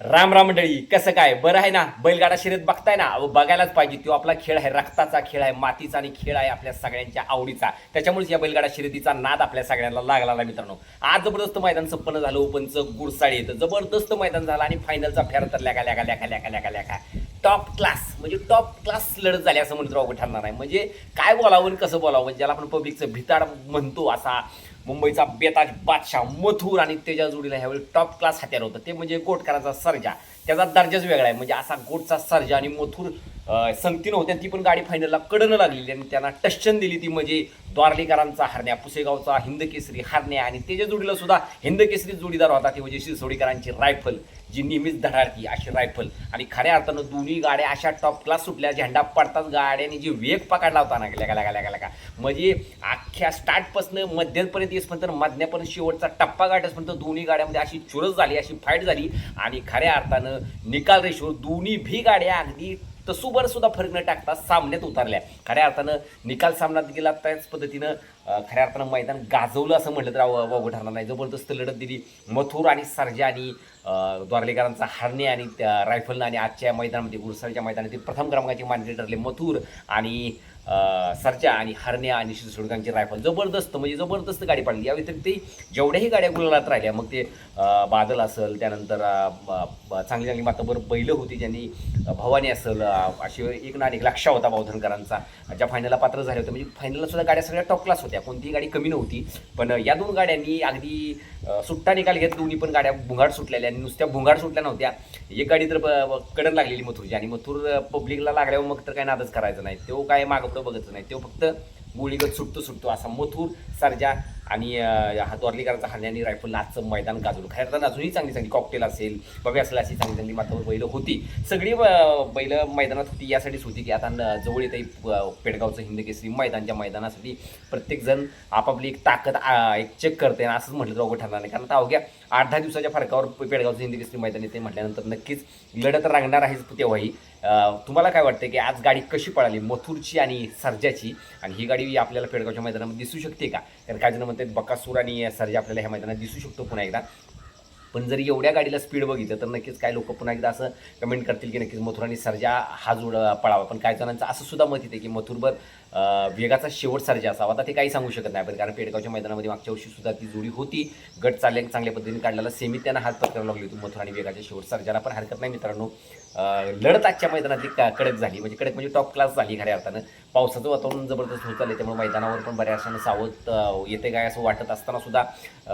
राम राम मंडळी कसं काय? बरं आहे ना? बैलगाडा शर्यत बघताय ना? बघायलाच पाहिजे. तो आपला खेळ आहे रक्ताचा खेळ आहे मातीचा आणि खेळ आहे आपल्या सगळ्यांच्या आवडीचा. त्याच्यामुळेच या बैलगाडा शर्यतीचा नाद आपल्या सगळ्यांना लागला मित्रांनो. आज जबरदस्त मैदान संपन्न झालं ओपनचं गुडसाळी येतं जबरदस्त मैदान झालं आणि फायनलचा फेर तर लेखा लेखा लेखा लेखा लेखा लेखा. टॉप क्लास म्हणजे टॉप क्लास लढत झाली असं म्हणतो ठरणार आहे म्हणजे काय बोलावं आणि कसं बोलावं? म्हणजे ज्याला आपण पब्लिकचं भिताड म्हणतो असा मुंबईचा बेताज बादशाह मथुर आणि त्याच्या जोडीला ह्यावेळी टॉप क्लास हत्यार होतं. ते म्हणजे गोटकाराचा सर्जा. त्याचा दर्जाच वेगळा आहे. म्हणजे असा गोटचा सर्जा आणि मथुर संगतीनं होत्या ती पण गाडी फायनलला कडनं लागलेली आणि त्यांना टश्चन दिली ती म्हणजे द्वारलीकरांचा हरण्या पुसेगावचा हिंद केसरी हरण्या आणि त्याच्या जोडीला सुद्धा हिंद केसरी जोडीदार होता ते म्हणजे शिरसोडीकरांची रायफल जी नेहमीच धडाडती अशी रायफल आणि खऱ्या अर्थानं दोन्ही गाड्या अशा टॉप क्लास सुटल्या झेंडा पडताच गाड्याने जी वेग पकडला होता ना लगा लगा लगा लगा म्हणजे अख्ख्या स्टार्टपासून मध्यपर्यंत येसपर्यंत तर मधण्यापर्यंत शेवटचा टप्पा गाठसपर्यंत दोन्ही गाड्यामध्ये अशी चुरस झाली अशी फाईट झाली. आणि खऱ्या अर्थानं निकाल रेषेवर दोन्ही भी गाड्या अगदी तसूबर सुद्धा फरक न टाकता सामन्यात उतरल्या. खऱ्या अर्थानं निकाल सामन्यात गेला त्याच पद्धतीनं. खऱ्या अर्थानं मैदान गाजवलं असं म्हटलं तर अव- ठरणार नाही. जबरदस्त लढत दिली मथुर आणि सरजा आणि द्वारलेकरांचा हरणे आणि त्या रायफलनं आणि आजच्या मैदानामध्ये गुरुसरच्या मैदानातील प्रथम क्रमांकाचे मानले ठरले मथुर आणि सरच्या आणि हरण्या आणि सुडकांची रायफल. जबरदस्त म्हणजे जबरदस्त गाडी पाडली. या व्यतिरिक्त जेवढ्याही गाड्या गुलालात राहिल्या मग ते बादल असेल त्यानंतर ब- ब- चांगली चांगली माताबर बैलं होती ज्यांनी भवानी असेल अशी एक ना एक लक्षा होता बावधनकरांचा ज्या फायनलला पात्र झाले होते म्हणजे फायनलला सुद्धा गाड्या सगळ्या टॉप क्लास होत्या. कोणतीही गाडी कमी नव्हती. पण या दोन गाड्यांनी अगदी सुट्टा निकाल घेत दोन्ही पण गाड्या भुंगाड सुटलेल्या आणि नुसत्या भुंगाड सुटल्या नव्हत्या. एक गाडी तर ब- कडन लागलेली मथुरची आणि मथुर पब्लिकला लागल्यावर मग तर काय नादच करायचं नाही. तो काय मागपुढं बघायचं नाही. तो फक्त गोळीगत सुटतो सुटतो. असा मथुर सारख्या आणि अं, हा रायफल आजचं मैदान गाजवलं. खऱ्या अर्थानं अजूनही चांगली चांगली कॉकटेल असेल बघा असेल अशी चांगली चांगली मातावर बैलं होती. सगळी बैलं मैदानात होती यासाठीच होती की आता जवळ येत आहे पेडगावचं हिंद केसरी मैदानच्या मैदानासाठी प्रत्येकजण आपापली एक ताकद एक चेक करते आणि असंच म्हटलं तर अवघड ठरणार नाही. कारण आता अवघ्या आठ दहा दिवसाच्या फरकावर पेडगावचं हिंदकेसरी मैदान येते म्हटल्यानंतर नक्कीच लढत रांगणार आहेच तेव्हाही. तुम्हाला काय वाटतं की आज गाडी कशी पळाली? मथुरची आणि सर्जाची? आणि ही गाडी आपल्याला पेडगावच्या मैदानामध्ये दिसू शकते का? कारण काय जण म्हणतात बकासूर आणि सर्जा आपल्याला ह्या मैदानात दिसू शकतो पुन्हा एकदा. पण जर एवढ्या गाडीला स्पीड बघितलं तर नक्कीच काय लोक पुन्हा एकदा असं कमेंट करतील की नक्कीच मथुर आणि सर्जा हा जोड पळावा. पण काही जणांचं असं सुद्धा मत येते की मथुरभर वेगाचा शेवट सर्जा असावा. आता ते काही सांगू शकत नाही पण कारण पेडगावच्या मैदानामध्ये मागच्या वर्षी सुद्धा ती जोडी होती. गट चालले चांगल्या पद्धतीने काढलेला. सेमी त्यांना हात पत्करायला लागली होती. मथुर आणि वेगाच्या शेवट सर्जाला पण हरकत नाही मित्रांनो. लढत आजच्या मैदानातली का- कडक झाली. म्हणजे कडक म्हणजे टॉप क्लास झाली खऱ्या अर्थानं. पावसाचं वातावरण जबरदस्त होत चाललं त्यामुळे मैदानावर पण बऱ्याचशानं सावध येते काय असं वाटत असताना सुद्धा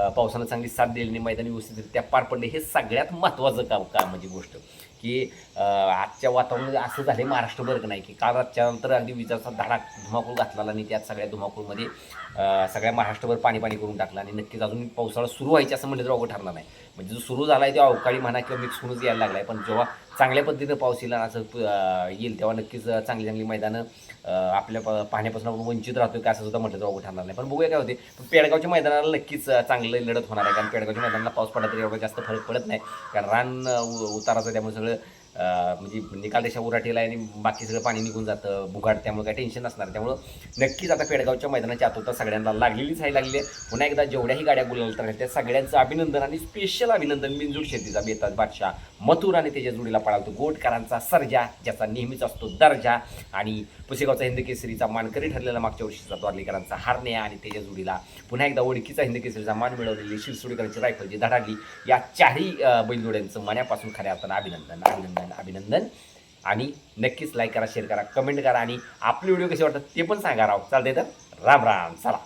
पावसानं चांगली साथ दिली आणि मैदान व्यवस्थितरित्या पार पडले हे सगळ्यात महत्त्वाचं काम काम म्हणजे गोष्ट. की आजच्या वातावरणात असं झालं महाराष्ट्रभर का नाही की काल रातच्या नंतर अगदी विजाचा धडाक धुमाकूळ घातला आणि त्यात सगळ्या धुमाकूळमध्ये सगळ्या महाराष्ट्रभर पाणी पाणी करून टाकलं आणि नक्कीच अजून पावसाळा सुरू व्हायचे असं म्हणजे तर अवघड ठरणार नाही. म्हणजे जो सुरू झाला आहे तो अवकाळी म्हणा किंवा मिक्स होऊनच यायला लागला आहे पण जेव्हा चांगल्या पद्धतीनं पाऊस येईल असं येईल तेव्हा नक्कीच चांगली चांगली मैदानं आपल्या प- पाहण्यापासून आपण वंचित राहतो का असं सुद्धा म्हटलं तर ठरणार नाही. पण बघूया काय होते. पण पेडगावच्या मैदानाला नक्कीच चांगलं लढत होणार आहे. कारण पेडगावच्या मैदानाला पाऊस पडला तरी एवढा जास्त फरक पडत नाही. कारण रान उ- उताराचं त्यामुळे सगळं म्हणजे निकाल रेषा उराटीला आहे आणि बाकी सगळं पाणी निघून जातं. बुगाड त्यामुळे काही टेन्शन नसणार. त्यामुळं नक्कीच आता पेडगावच्या मैदानाची आतोता सगळ्यांना लागलेलीच आहे लागली आहे. पुन्हा एकदा जेवढ्याही गाड्या गुलाल तर त्या सगळ्यांचं अभिनंदन आणि स्पेशल अभिनंदन बिनजूड शेतीचा बेताज बादशाह. मथुर आणि त्याच्या जोडीला पळालतो गोटकरांचा सर्जा ज्याचा नेहमीच असतो दर्जा. आणि पुसेगावचा हिंदकेसरीचा मानकरी ठरलेला मागच्या वर्षीचा द्वारलीकरांचा हारण्या आणि त्याच्या जोडीला पुन्हा एकदा ओळखीचा हिंदकेसरीचा मान मिळवलेली शिरसोडीकरांची रायफल जी धडाडली या चारही बैलजोड्यांचं मनापासून खऱ्या अर्थानं अभिनंदन अभिनंदन. अभिनंदन. आणि नक्कीच लाईक करा शेअर करा कमेंट करा आणि आपले व्हिडिओ कसे वाटतात ते पण सांगा राव. चालते तर राम राम चला.